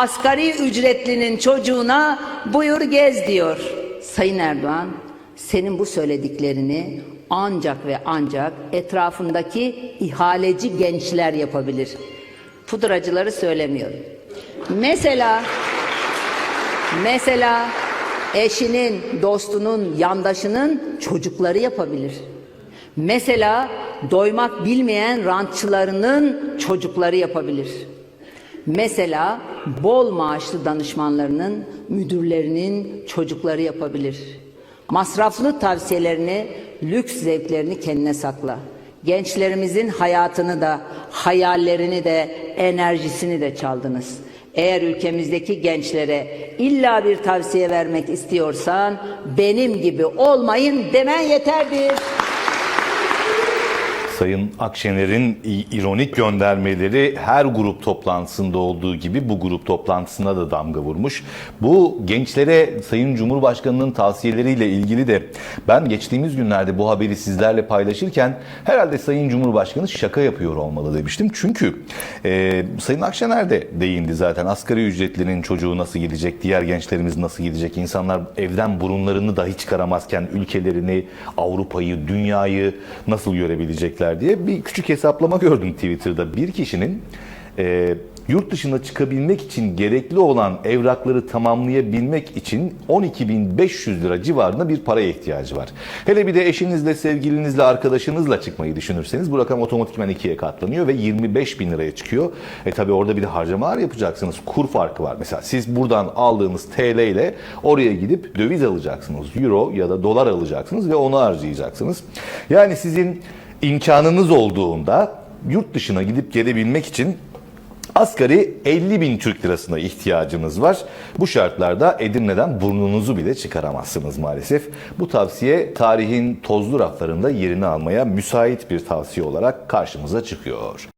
asgari ücretlinin çocuğuna buyur gez diyor. Sayın Erdoğan, senin bu söylediklerini ancak ve ancak etrafındaki ihaleci gençler yapabilir. Pudracıları söylemiyorum. Mesela Mesela eşinin, dostunun, yandaşının çocukları yapabilir. Mesela doymak bilmeyen rantçılarının çocukları yapabilir. Mesela bol maaşlı danışmanlarının, müdürlerinin çocukları yapabilir. Masraflı tavsiyelerini, lüks zevklerini kendine sakla. Gençlerimizin hayatını da, hayallerini de, enerjisini de çaldınız. Eğer ülkemizdeki gençlere illa bir tavsiye vermek istiyorsan benim gibi olmayın demen yeterdir. Sayın Akşener'in ironik göndermeleri her grup toplantısında olduğu gibi bu grup toplantısına da damga vurmuş. Bu gençlere Sayın Cumhurbaşkanı'nın tavsiyeleriyle ilgili de ben geçtiğimiz günlerde bu haberi sizlerle paylaşırken herhalde Sayın Cumhurbaşkanı şaka yapıyor olmalı demiştim. Çünkü e, Sayın Akşener de değindi zaten asgari ücretlinin çocuğu nasıl gidecek, diğer gençlerimiz nasıl gidecek, insanlar evden burunlarını dahi çıkaramazken ülkelerini, Avrupa'yı, dünyayı nasıl görebilecekler diye bir küçük hesaplama gördüm Twitter'da. Bir kişinin e, yurt dışına çıkabilmek için gerekli olan evrakları tamamlayabilmek için 12.500 lira civarında bir paraya ihtiyacı var. Hele bir de eşinizle, sevgilinizle, arkadaşınızla çıkmayı düşünürseniz bu rakam otomatikman ikiye katlanıyor ve 25 bin liraya çıkıyor. E tabi orada bir de harcamalar yapacaksınız. Kur farkı var. Mesela siz buradan aldığınız TL ile oraya gidip döviz alacaksınız. Euro ya da dolar alacaksınız ve onu harcayacaksınız. Yani sizin imkanınız olduğunda yurt dışına gidip gelebilmek için Asgari 50 bin Türk lirasına ihtiyacınız var. Bu şartlarda Edirne'den burnunuzu bile çıkaramazsınız maalesef. Bu tavsiye tarihin tozlu raflarında yerini almaya müsait bir tavsiye olarak karşımıza çıkıyor.